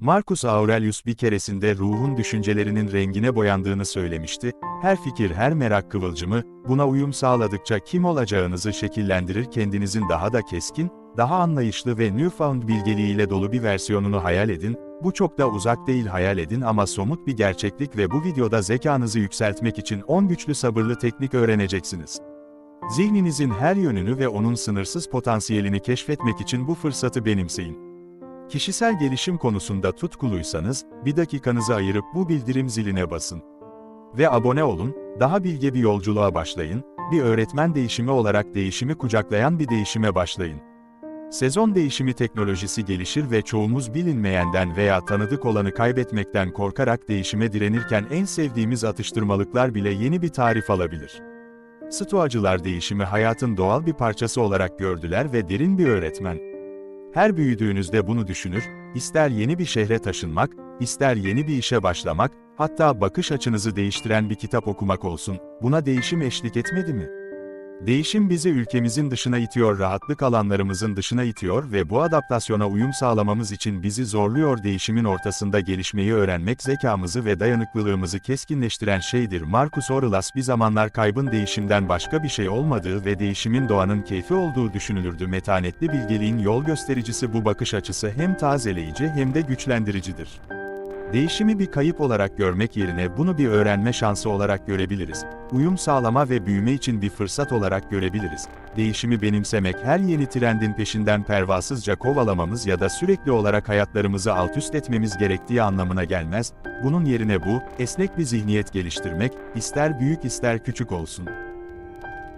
Marcus Aurelius bir keresinde ruhun düşüncelerinin rengine boyandığını söylemişti, her fikir her merak kıvılcımı, buna uyum sağladıkça kim olacağınızı şekillendirir kendinizin daha da keskin, daha anlayışlı ve newfound bilgeliğiyle dolu bir versiyonunu hayal edin, bu çok da uzak değil hayal edin ama somut bir gerçeklik ve bu videoda zekanızı yükseltmek için 10 güçlü sabırlı teknik öğreneceksiniz. Zihninizin her yönünü ve onun sınırsız potansiyelini keşfetmek için bu fırsatı benimseyin. Kişisel gelişim konusunda tutkuluysanız, bir dakikanızı ayırıp bu bildirim ziline basın. Ve abone olun, daha bilge bir yolculuğa başlayın, bir öğretmen değişimi olarak değişimi kucaklayan bir değişime başlayın. Sezon değişimi teknolojisi gelişir ve çoğumuz bilinmeyenden veya tanıdık olanı kaybetmekten korkarak değişime direnirken en sevdiğimiz atıştırmalıklar bile yeni bir tarif alabilir. Stoacılar değişimi hayatın doğal bir parçası olarak gördüler ve derin bir öğretmen. Her büyüdüğünüzde bunu düşünür, ister yeni bir şehre taşınmak, ister yeni bir işe başlamak, hatta bakış açınızı değiştiren bir kitap okumak olsun, buna değişim eşlik etmedi mi? Değişim bizi ülkemizin dışına itiyor, rahatlık alanlarımızın dışına itiyor ve bu adaptasyona uyum sağlamamız için bizi zorluyor. Değişimin ortasında gelişmeyi öğrenmek zekamızı ve dayanıklılığımızı keskinleştiren şeydir. Marcus Aurelius bir zamanlar kaybın değişimden başka bir şey olmadığı ve değişimin doğanın keyfi olduğu düşünülürdü. Metanetli bilgeliğin yol göstericisi bu bakış açısı hem tazeleyici hem de güçlendiricidir. Değişimi bir kayıp olarak görmek yerine bunu bir öğrenme şansı olarak görebiliriz. Uyum sağlama ve büyüme için bir fırsat olarak görebiliriz. Değişimi benimsemek her yeni trendin peşinden pervasızca kovalamamız ya da sürekli olarak hayatlarımızı alt üst etmemiz gerektiği anlamına gelmez. Bunun yerine bu, esnek bir zihniyet geliştirmek, ister büyük ister küçük olsun.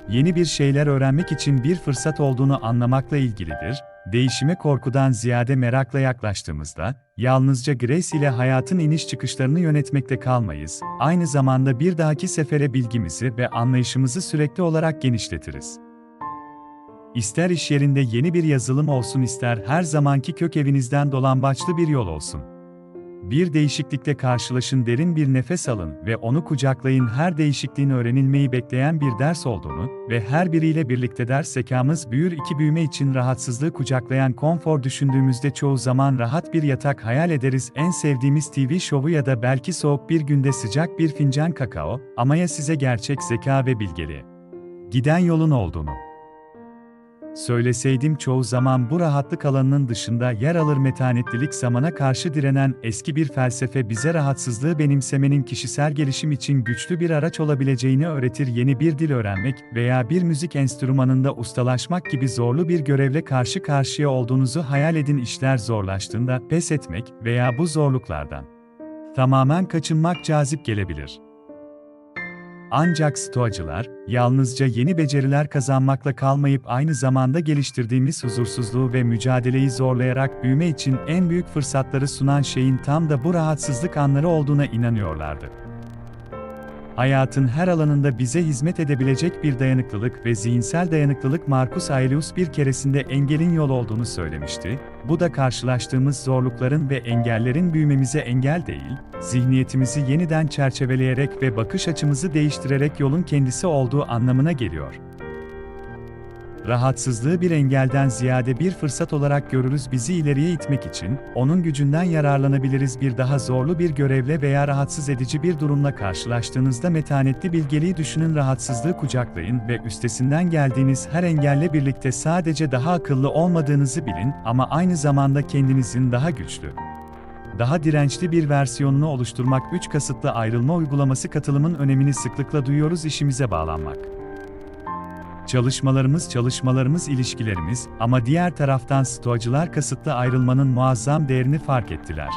Yeni bir şeyler öğrenmek için bir fırsat olduğunu anlamakla ilgilidir. Değişime korkudan ziyade merakla yaklaştığımızda, yalnızca Grace ile hayatın iniş çıkışlarını yönetmekte kalmayız, aynı zamanda bir dahaki sefere bilgimizi ve anlayışımızı sürekli olarak genişletiriz. İster iş yerinde yeni bir yazılım olsun ister her zamanki kök evinizden dolambaçlı bir yol olsun. Bir değişiklikle karşılaşın derin bir nefes alın ve onu kucaklayın her değişikliğin öğrenilmeyi bekleyen bir ders olduğunu ve her biriyle birlikte ders zekamız büyür iki büyüme için rahatsızlığı kucaklayan konfor düşündüğümüzde çoğu zaman rahat bir yatak hayal ederiz en sevdiğimiz TV şovu ya da belki soğuk bir günde sıcak bir fincan kakao ama ya size gerçek zeka ve bilgeliği giden yolun olduğunu. Söyleseydim çoğu zaman bu rahatlık alanının dışında yer alır metanetlilik zamana karşı direnen eski bir felsefe bize rahatsızlığı benimsemenin kişisel gelişim için güçlü bir araç olabileceğini öğretir yeni bir dil öğrenmek veya bir müzik enstrümanında ustalaşmak gibi zorlu bir görevle karşı karşıya olduğunuzu hayal edin işler zorlaştığında pes etmek veya bu zorluklardan tamamen kaçınmak cazip gelebilir. Ancak stoacılar, yalnızca yeni beceriler kazanmakla kalmayıp aynı zamanda geliştirdiğimiz huzursuzluğu ve mücadeleyi zorlayarak büyüme için en büyük fırsatları sunan şeyin tam da bu rahatsızlık anları olduğuna inanıyorlardı. Hayatın her alanında bize hizmet edebilecek bir dayanıklılık ve zihinsel dayanıklılık Marcus Aurelius bir keresinde engelin yol olduğunu söylemişti. Bu da karşılaştığımız zorlukların ve engellerin büyümemize engel değil, zihniyetimizi yeniden çerçeveleyerek ve bakış açımızı değiştirerek yolun kendisi olduğu anlamına geliyor. Rahatsızlığı bir engelden ziyade bir fırsat olarak görürüz bizi ileriye itmek için, onun gücünden yararlanabiliriz bir daha zorlu bir görevle veya rahatsız edici bir durumla karşılaştığınızda metanetli bilgeliği düşünün rahatsızlığı kucaklayın ve üstesinden geldiğiniz her engelle birlikte sadece daha akıllı olmadığınızı bilin ama aynı zamanda kendinizin daha güçlü, daha dirençli bir versiyonunu oluşturmak 3 kasıtlı ayrılma uygulaması katılımın önemini sıklıkla duyuyoruz işimize bağlanmak. Çalışmalarımız çalışmalarımız ilişkilerimiz ama diğer taraftan stoacılar kasıtlı ayrılmanın muazzam değerini fark ettiler.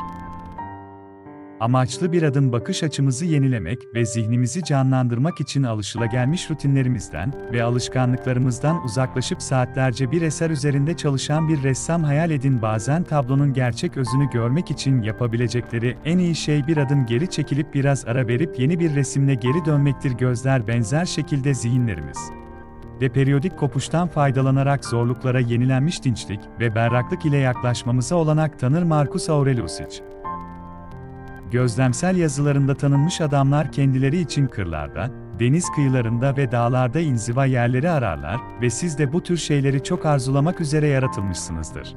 Amaçlı bir adım bakış açımızı yenilemek ve zihnimizi canlandırmak için alışılagelmiş rutinlerimizden ve alışkanlıklarımızdan uzaklaşıp saatlerce bir eser üzerinde çalışan bir ressam hayal edin. Bazen tablonun gerçek özünü görmek için yapabilecekleri en iyi şey bir adım geri çekilip biraz ara verip yeni bir resimle geri dönmektir. Gözler benzer şekilde zihinlerimiz ve periyodik kopuştan faydalanarak zorluklara yenilenmiş dinçlik ve berraklık ile yaklaşmamıza olanak tanır Marcus Aurelius hiç. Gözlemsel yazılarında tanınmış adamlar kendileri için kırlarda, deniz kıyılarında ve dağlarda inziva yerleri ararlar ve siz de bu tür şeyleri çok arzulamak üzere yaratılmışsınızdır.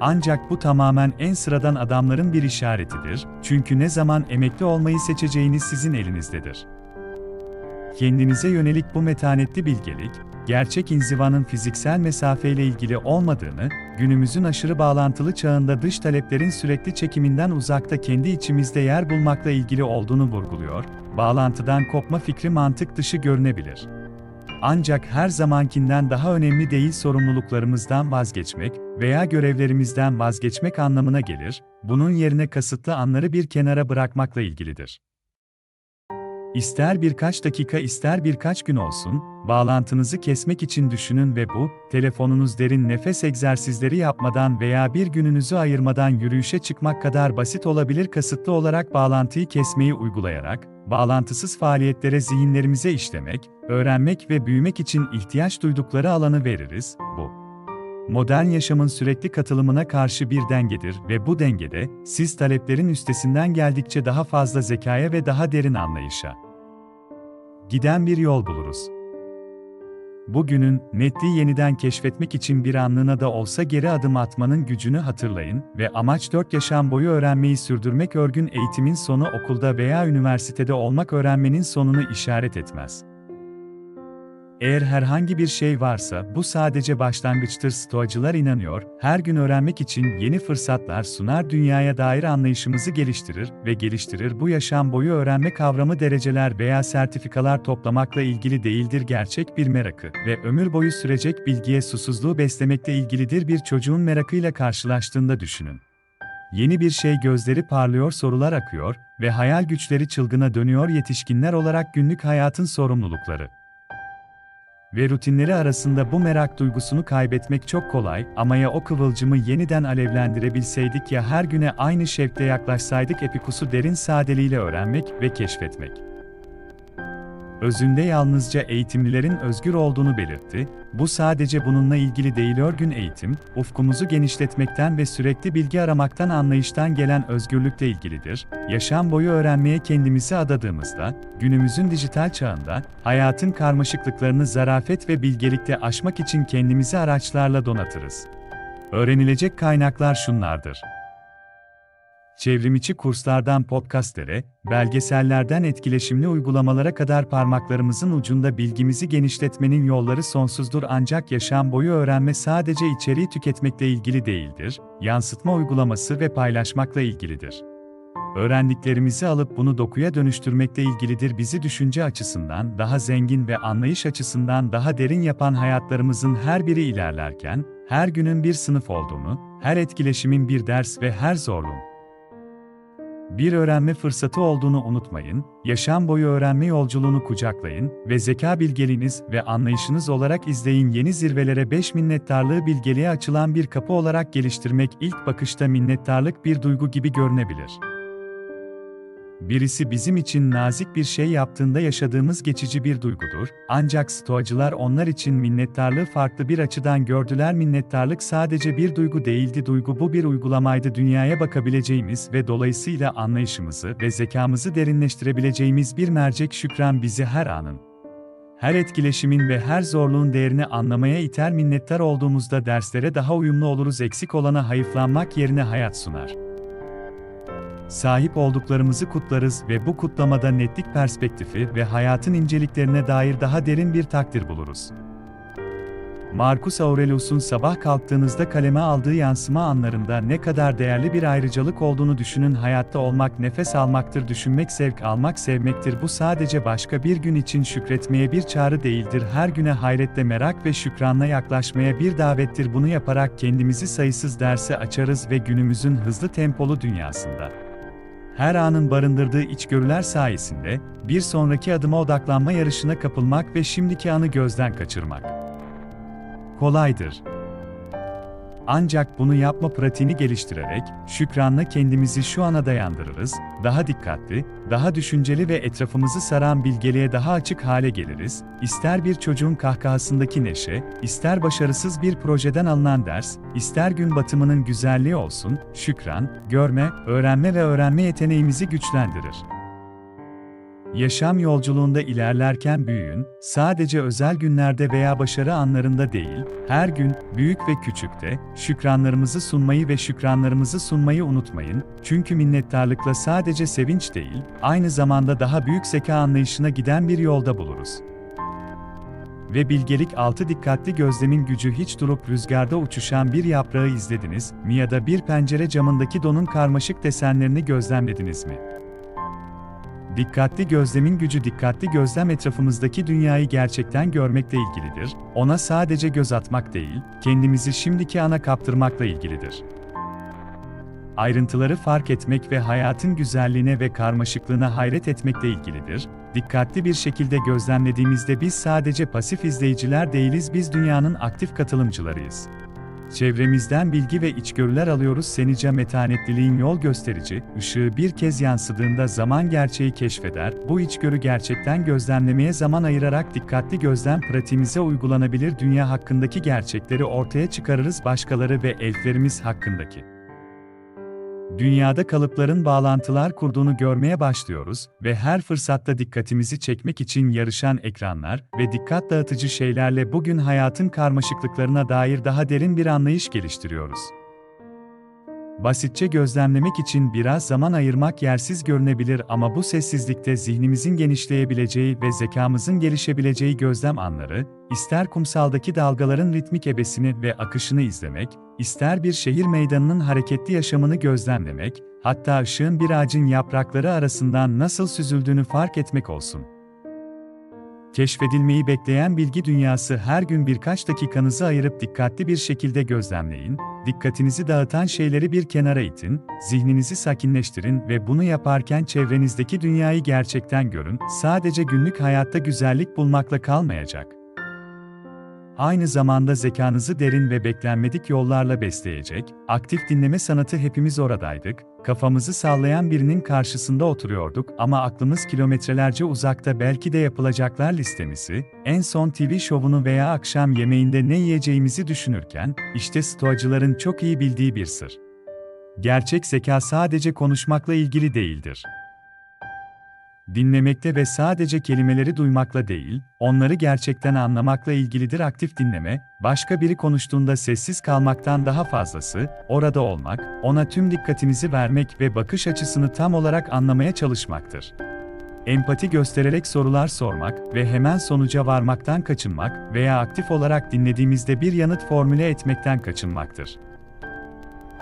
Ancak bu tamamen en sıradan adamların bir işaretidir, çünkü ne zaman emekli olmayı seçeceğiniz sizin elinizdedir. Kendinize yönelik bu metanetli bilgelik, gerçek inzivanın fiziksel mesafeyle ilgili olmadığını, günümüzün aşırı bağlantılı çağında dış taleplerin sürekli çekiminden uzakta kendi içimizde yer bulmakla ilgili olduğunu vurguluyor, bağlantıdan kopma fikri mantık dışı görünebilir. Ancak her zamankinden daha önemli değil sorumluluklarımızdan vazgeçmek veya görevlerimizden vazgeçmek anlamına gelir, bunun yerine kasıtlı anları bir kenara bırakmakla ilgilidir. İster birkaç dakika ister birkaç gün olsun, bağlantınızı kesmek için düşünün ve bu, telefonunuz derin nefes egzersizleri yapmadan veya bir gününüzü ayırmadan yürüyüşe çıkmak kadar basit olabilir kasıtlı olarak bağlantıyı kesmeyi uygulayarak, bağlantısız faaliyetlere zihinlerimize işlemek, öğrenmek ve büyümek için ihtiyaç duydukları alanı veririz, bu. Modern yaşamın sürekli katılımına karşı bir dengedir ve bu dengede, siz taleplerin üstesinden geldikçe daha fazla zekaya ve daha derin anlayışa giden bir yol buluruz. Bugünün, netliği yeniden keşfetmek için bir anlığına da olsa geri adım atmanın gücünü hatırlayın ve amaç 4 yaşam boyu öğrenmeyi sürdürmek örgün eğitimin sonu okulda veya üniversitede olmak öğrenmenin sonunu işaret etmez. Eğer herhangi bir şey varsa bu sadece başlangıçtır. Stoacılar inanıyor, her gün öğrenmek için yeni fırsatlar sunar dünyaya dair anlayışımızı geliştirir ve geliştirir. Bu yaşam boyu öğrenme kavramı dereceler veya sertifikalar toplamakla ilgili değildir. Gerçek bir merakı ve ömür boyu sürecek bilgiye susuzluğu beslemekle ilgilidir. Bir çocuğun merakıyla karşılaştığında düşünün. Yeni bir şey gözleri parlıyor sorular akıyor ve hayal güçleri çılgına dönüyor. Yetişkinler olarak günlük hayatın sorumlulukları ve rutinleri arasında bu merak duygusunu kaybetmek çok kolay ama ya o kıvılcımı yeniden alevlendirebilseydik ya her güne aynı şevkle yaklaşsaydık Epikus'u derin sadeliğiyle öğrenmek ve keşfetmek. Özünde yalnızca eğitimlilerin özgür olduğunu belirtti, bu sadece bununla ilgili değil örgün eğitim, ufkumuzu genişletmekten ve sürekli bilgi aramaktan anlayıştan gelen özgürlükle ilgilidir. Yaşam boyu öğrenmeye kendimizi adadığımızda, günümüzün dijital çağında, hayatın karmaşıklıklarını zarafet ve bilgelikle aşmak için kendimizi araçlarla donatırız. Öğrenilecek kaynaklar şunlardır. Çevrimiçi kurslardan podcastlere, belgesellerden etkileşimli uygulamalara kadar parmaklarımızın ucunda bilgimizi genişletmenin yolları sonsuzdur ancak yaşam boyu öğrenme sadece içeriği tüketmekle ilgili değildir, yansıtma uygulaması ve paylaşmakla ilgilidir. Öğrendiklerimizi alıp bunu dokuya dönüştürmekle ilgilidir bizi düşünce açısından daha zengin ve anlayış açısından daha derin yapan hayatlarımızın her biri ilerlerken, her günün bir sınıf olduğunu, her etkileşimin bir ders ve her zorluğun bir öğrenme fırsatı olduğunu unutmayın, yaşam boyu öğrenme yolculuğunu kucaklayın ve zeka bilgeliğiniz ve anlayışınız olarak izleyin yeni zirvelere 5 minnettarlığı bilgeliğe açılan bir kapı olarak geliştirmek ilk bakışta minnettarlık bir duygu gibi görünebilir. Birisi bizim için nazik bir şey yaptığında yaşadığımız geçici bir duygudur, ancak stoacılar onlar için minnettarlığı farklı bir açıdan gördüler. Minnettarlık sadece bir duygu değildi, duygu bu bir uygulamaydı. Dünyaya bakabileceğimiz ve dolayısıyla anlayışımızı ve zekamızı derinleştirebileceğimiz bir mercek şükran bizi her anın her etkileşimin ve her zorluğun değerini anlamaya iter. Minnettar olduğumuzda derslere daha uyumlu oluruz. Eksik olana hayıflanmak yerine hayat sunar sahip olduklarımızı kutlarız ve bu kutlamada netlik perspektifi ve hayatın inceliklerine dair daha derin bir takdir buluruz. Marcus Aurelius'un sabah kalktığınızda kaleme aldığı yansıma anlarında ne kadar değerli bir ayrıcalık olduğunu düşünün. Hayatta olmak nefes almaktır, düşünmek zevk almak sevmektir. Bu sadece başka bir gün için şükretmeye bir çağrı değildir. Her güne hayretle merak ve şükranla yaklaşmaya bir davettir. Bunu yaparak kendimizi sayısız derse açarız ve günümüzün hızlı tempolu dünyasında her anın barındırdığı içgörüler sayesinde bir sonraki adıma odaklanma yarışına kapılmak ve şimdiki anı gözden kaçırmak kolaydır. Ancak bunu yapma pratiğini geliştirerek, şükranla kendimizi şu ana dayandırırız, daha dikkatli, daha düşünceli ve etrafımızı saran bilgeliğe daha açık hale geliriz, ister bir çocuğun kahkahasındaki neşe, ister başarısız bir projeden alınan ders, ister gün batımının güzelliği olsun, şükran, görme, öğrenme ve öğrenme yeteneğimizi güçlendirir. Yaşam yolculuğunda ilerlerken büyüyün, sadece özel günlerde veya başarı anlarında değil, her gün, büyük ve küçükte, şükranlarımızı sunmayı ve şükranlarımızı sunmayı unutmayın, çünkü minnettarlıkla sadece sevinç değil, aynı zamanda daha büyük zeka anlayışına giden bir yolda buluruz. Ve bilgelik altı dikkatli gözlemin gücü hiç durup rüzgarda uçuşan bir yaprağı izlediniz mi ya da bir pencere camındaki donun karmaşık desenlerini gözlemlediniz mi? Dikkatli gözlemin gücü dikkatli gözlem etrafımızdaki dünyayı gerçekten görmekle ilgilidir, ona sadece göz atmak değil, kendimizi şimdiki ana kaptırmakla ilgilidir. Ayrıntıları fark etmek ve hayatın güzelliğine ve karmaşıklığına hayret etmekle ilgilidir. Dikkatli bir şekilde gözlemlediğimizde biz sadece pasif izleyiciler değiliz, biz dünyanın aktif katılımcılarıyız. Çevremizden bilgi ve içgörüler alıyoruz. Senice metanetliliğin yol gösterici, ışığı bir kez yansıdığında zaman gerçeği keşfeder, bu içgörü gerçekten gözlemlemeye zaman ayırarak dikkatli gözlem pratiğimize uygulanabilir. Dünya hakkındaki gerçekleri ortaya çıkarırız. Başkaları ve elflerimiz hakkındaki. Dünyada kalıpların bağlantılar kurduğunu görmeye başlıyoruz ve her fırsatta dikkatimizi çekmek için yarışan ekranlar ve dikkat dağıtıcı şeylerle bugün hayatın karmaşıklıklarına dair daha derin bir anlayış geliştiriyoruz. Basitçe gözlemlemek için biraz zaman ayırmak yersiz görünebilir ama bu sessizlikte zihnimizin genişleyebileceği ve zekamızın gelişebileceği gözlem anları, ister kumsaldaki dalgaların ritmik ebesini ve akışını izlemek, ister bir şehir meydanının hareketli yaşamını gözlemlemek, hatta ışığın bir ağacın yaprakları arasından nasıl süzüldüğünü fark etmek olsun. Keşfedilmeyi bekleyen bilgi dünyası her gün birkaç dakikanızı ayırıp dikkatli bir şekilde gözlemleyin, dikkatinizi dağıtan şeyleri bir kenara itin, zihninizi sakinleştirin ve bunu yaparken çevrenizdeki dünyayı gerçekten görün, sadece günlük hayatta güzellik bulmakla kalmayacak. Aynı zamanda zekanızı derin ve beklenmedik yollarla besleyecek, aktif dinleme sanatı hepimiz oradaydık, kafamızı sallayan birinin karşısında oturuyorduk ama aklımız kilometrelerce uzakta belki de yapılacaklar listemizi, en son TV şovunu veya akşam yemeğinde ne yiyeceğimizi düşünürken, işte stoacıların çok iyi bildiği bir sır. Gerçek zeka sadece konuşmakla ilgili değildir. Dinlemekte ve sadece kelimeleri duymakla değil, onları gerçekten anlamakla ilgilidir aktif dinleme, başka biri konuştuğunda sessiz kalmaktan daha fazlası, orada olmak, ona tüm dikkatinizi vermek ve bakış açısını tam olarak anlamaya çalışmaktır. Empati göstererek sorular sormak ve hemen sonuca varmaktan kaçınmak veya aktif olarak dinlediğimizde bir yanıt formüle etmekten kaçınmaktır.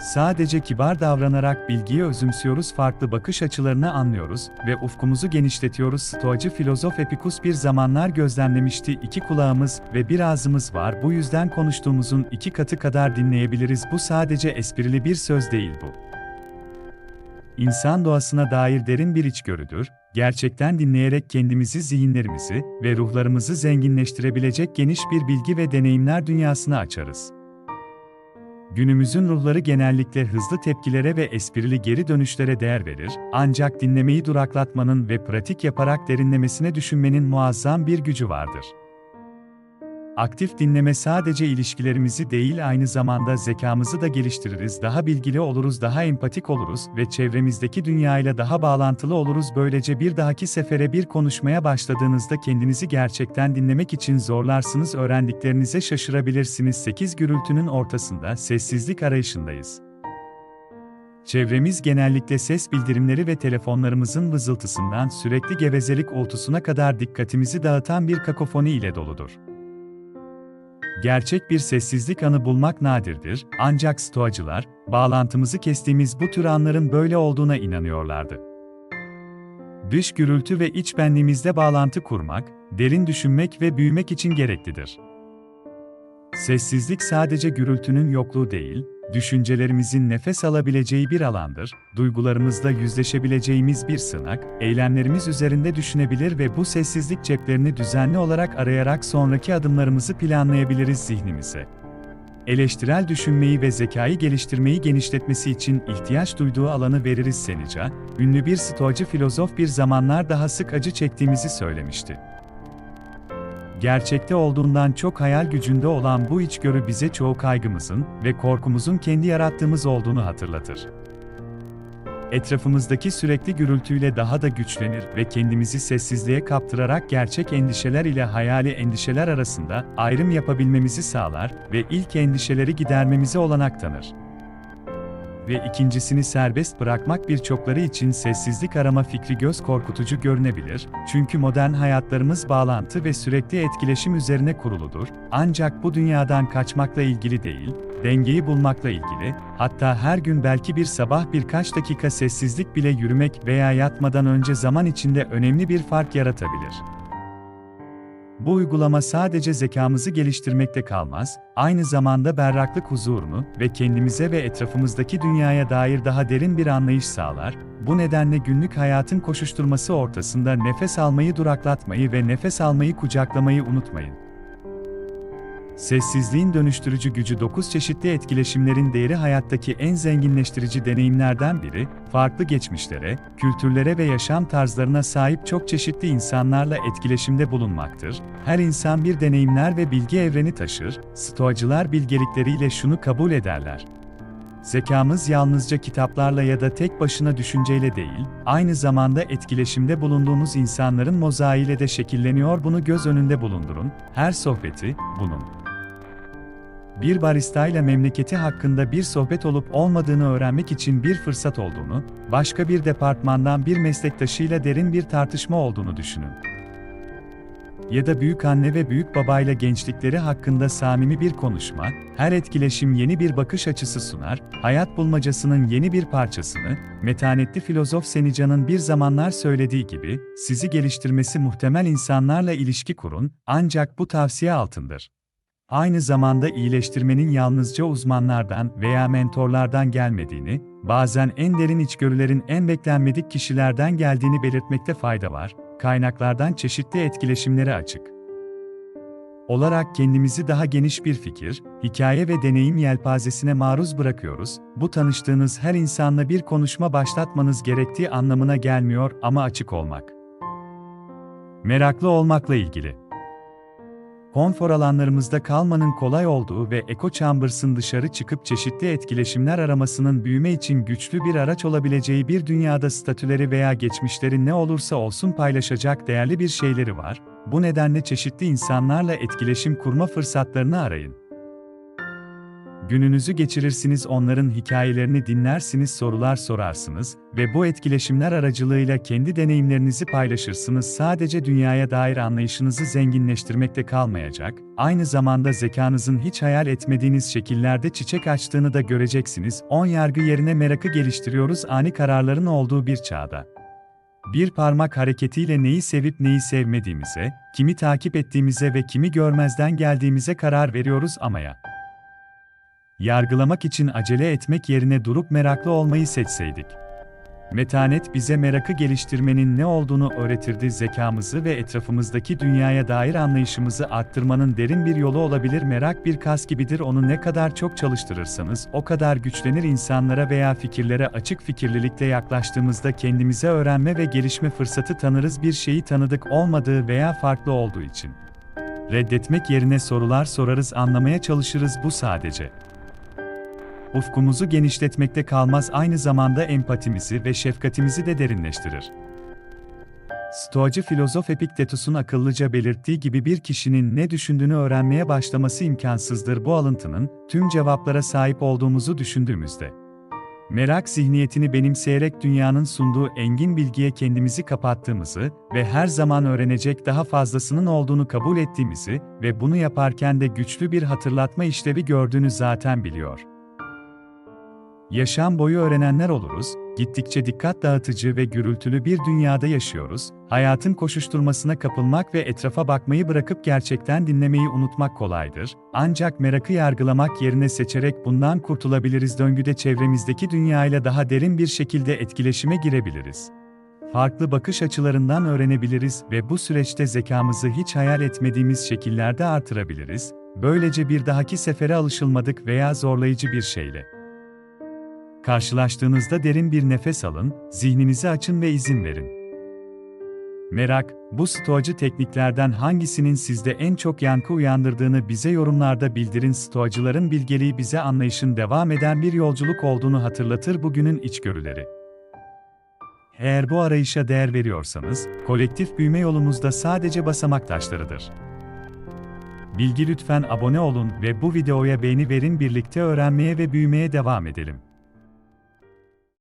Sadece kibar davranarak bilgiyi özümsüyoruz, farklı bakış açılarını anlıyoruz ve ufkumuzu genişletiyoruz. Stoacı filozof Epikus bir zamanlar gözlemlemişti. iki kulağımız ve bir ağzımız var. Bu yüzden konuştuğumuzun iki katı kadar dinleyebiliriz. Bu sadece esprili bir söz değil bu. İnsan doğasına dair derin bir içgörüdür. Gerçekten dinleyerek kendimizi, zihinlerimizi ve ruhlarımızı zenginleştirebilecek geniş bir bilgi ve deneyimler dünyasına açarız. Günümüzün ruhları genellikle hızlı tepkilere ve esprili geri dönüşlere değer verir, ancak dinlemeyi duraklatmanın ve pratik yaparak derinlemesine düşünmenin muazzam bir gücü vardır. Aktif dinleme sadece ilişkilerimizi değil aynı zamanda zekamızı da geliştiririz, daha bilgili oluruz, daha empatik oluruz ve çevremizdeki dünyayla daha bağlantılı oluruz. Böylece bir dahaki sefere bir konuşmaya başladığınızda kendinizi gerçekten dinlemek için zorlarsınız, öğrendiklerinize şaşırabilirsiniz. 8 gürültünün ortasında sessizlik arayışındayız. Çevremiz genellikle ses bildirimleri ve telefonlarımızın vızıltısından sürekli gevezelik oltusuna kadar dikkatimizi dağıtan bir kakofoni ile doludur. Gerçek bir sessizlik anı bulmak nadirdir, ancak stoacılar, bağlantımızı kestiğimiz bu tür anların böyle olduğuna inanıyorlardı. Dış gürültü ve iç benliğimizde bağlantı kurmak, derin düşünmek ve büyümek için gereklidir. Sessizlik sadece gürültünün yokluğu değil, düşüncelerimizin nefes alabileceği bir alandır, duygularımızla yüzleşebileceğimiz bir sınak, eylemlerimiz üzerinde düşünebilir ve bu sessizlik ceplerini düzenli olarak arayarak sonraki adımlarımızı planlayabiliriz zihnimize. Eleştirel düşünmeyi ve zekayı geliştirmeyi genişletmesi için ihtiyaç duyduğu alanı veririz Seneca, ünlü bir stoacı filozof bir zamanlar daha sık acı çektiğimizi söylemişti. Gerçekte olduğundan çok hayal gücünde olan bu içgörü bize çoğu kaygımızın ve korkumuzun kendi yarattığımız olduğunu hatırlatır. etrafımızdaki sürekli gürültüyle daha da güçlenir ve kendimizi sessizliğe kaptırarak gerçek endişeler ile hayali endişeler arasında ayrım yapabilmemizi sağlar ve ilk endişeleri gidermemize olanak tanır ve ikincisini serbest bırakmak birçokları için sessizlik arama fikri göz korkutucu görünebilir, çünkü modern hayatlarımız bağlantı ve sürekli etkileşim üzerine kuruludur, ancak bu dünyadan kaçmakla ilgili değil, dengeyi bulmakla ilgili, hatta her gün belki bir sabah birkaç dakika sessizlik bile yürümek veya yatmadan önce zaman içinde önemli bir fark yaratabilir. Bu uygulama sadece zekamızı geliştirmekte kalmaz, aynı zamanda berraklık huzurunu ve kendimize ve etrafımızdaki dünyaya dair daha derin bir anlayış sağlar. Bu nedenle günlük hayatın koşuşturması ortasında nefes almayı duraklatmayı ve nefes almayı kucaklamayı unutmayın. Sessizliğin dönüştürücü gücü 9 çeşitli etkileşimlerin değeri hayattaki en zenginleştirici deneyimlerden biri, farklı geçmişlere, kültürlere ve yaşam tarzlarına sahip çok çeşitli insanlarla etkileşimde bulunmaktır. Her insan bir deneyimler ve bilgi evreni taşır, stoacılar bilgelikleriyle şunu kabul ederler. Zekamız yalnızca kitaplarla ya da tek başına düşünceyle değil, aynı zamanda etkileşimde bulunduğumuz insanların mozaiğiyle de şekilleniyor bunu göz önünde bulundurun, her sohbeti, bunun bir baristayla memleketi hakkında bir sohbet olup olmadığını öğrenmek için bir fırsat olduğunu, başka bir departmandan bir meslektaşıyla derin bir tartışma olduğunu düşünün. Ya da büyük anne ve büyük babayla gençlikleri hakkında samimi bir konuşma, her etkileşim yeni bir bakış açısı sunar, hayat bulmacasının yeni bir parçasını, metanetli filozof Senican'ın bir zamanlar söylediği gibi, sizi geliştirmesi muhtemel insanlarla ilişki kurun, ancak bu tavsiye altındır. Aynı zamanda iyileştirmenin yalnızca uzmanlardan veya mentorlardan gelmediğini, bazen en derin içgörülerin en beklenmedik kişilerden geldiğini belirtmekte fayda var. Kaynaklardan çeşitli etkileşimlere açık olarak kendimizi daha geniş bir fikir, hikaye ve deneyim yelpazesine maruz bırakıyoruz. Bu tanıştığınız her insanla bir konuşma başlatmanız gerektiği anlamına gelmiyor ama açık olmak. Meraklı olmakla ilgili konfor alanlarımızda kalmanın kolay olduğu ve Echo Chambers'ın dışarı çıkıp çeşitli etkileşimler aramasının büyüme için güçlü bir araç olabileceği bir dünyada statüleri veya geçmişleri ne olursa olsun paylaşacak değerli bir şeyleri var, bu nedenle çeşitli insanlarla etkileşim kurma fırsatlarını arayın. Gününüzü geçirirsiniz onların hikayelerini dinlersiniz sorular sorarsınız ve bu etkileşimler aracılığıyla kendi deneyimlerinizi paylaşırsınız. Sadece dünyaya dair anlayışınızı zenginleştirmekte kalmayacak, aynı zamanda zekanızın hiç hayal etmediğiniz şekillerde çiçek açtığını da göreceksiniz, on yargı yerine merakı geliştiriyoruz ani kararların olduğu bir çağda. Bir parmak hareketiyle neyi sevip neyi sevmediğimize, kimi takip ettiğimize ve kimi görmezden geldiğimize karar veriyoruz ama ya yargılamak için acele etmek yerine durup meraklı olmayı seçseydik. Metanet bize merakı geliştirmenin ne olduğunu öğretirdi zekamızı ve etrafımızdaki dünyaya dair anlayışımızı arttırmanın derin bir yolu olabilir merak bir kas gibidir onu ne kadar çok çalıştırırsanız o kadar güçlenir insanlara veya fikirlere açık fikirlilikle yaklaştığımızda kendimize öğrenme ve gelişme fırsatı tanırız bir şeyi tanıdık olmadığı veya farklı olduğu için. Reddetmek yerine sorular sorarız anlamaya çalışırız bu sadece ufkumuzu genişletmekte kalmaz aynı zamanda empatimizi ve şefkatimizi de derinleştirir. Stoacı filozof Epiktetus'un akıllıca belirttiği gibi bir kişinin ne düşündüğünü öğrenmeye başlaması imkansızdır bu alıntının, tüm cevaplara sahip olduğumuzu düşündüğümüzde. Merak zihniyetini benimseyerek dünyanın sunduğu engin bilgiye kendimizi kapattığımızı ve her zaman öğrenecek daha fazlasının olduğunu kabul ettiğimizi ve bunu yaparken de güçlü bir hatırlatma işlevi gördüğünü zaten biliyor. Yaşam boyu öğrenenler oluruz, gittikçe dikkat dağıtıcı ve gürültülü bir dünyada yaşıyoruz, hayatın koşuşturmasına kapılmak ve etrafa bakmayı bırakıp gerçekten dinlemeyi unutmak kolaydır, ancak merakı yargılamak yerine seçerek bundan kurtulabiliriz döngüde çevremizdeki dünyayla daha derin bir şekilde etkileşime girebiliriz. Farklı bakış açılarından öğrenebiliriz ve bu süreçte zekamızı hiç hayal etmediğimiz şekillerde artırabiliriz, böylece bir dahaki sefere alışılmadık veya zorlayıcı bir şeyle Karşılaştığınızda derin bir nefes alın, zihninizi açın ve izin verin. Merak, bu stoacı tekniklerden hangisinin sizde en çok yankı uyandırdığını bize yorumlarda bildirin. Stoacıların bilgeliği bize anlayışın devam eden bir yolculuk olduğunu hatırlatır bugünün içgörüleri. Eğer bu arayışa değer veriyorsanız, kolektif büyüme yolumuzda sadece basamak taşlarıdır. Bilgi lütfen abone olun ve bu videoya beğeni verin birlikte öğrenmeye ve büyümeye devam edelim.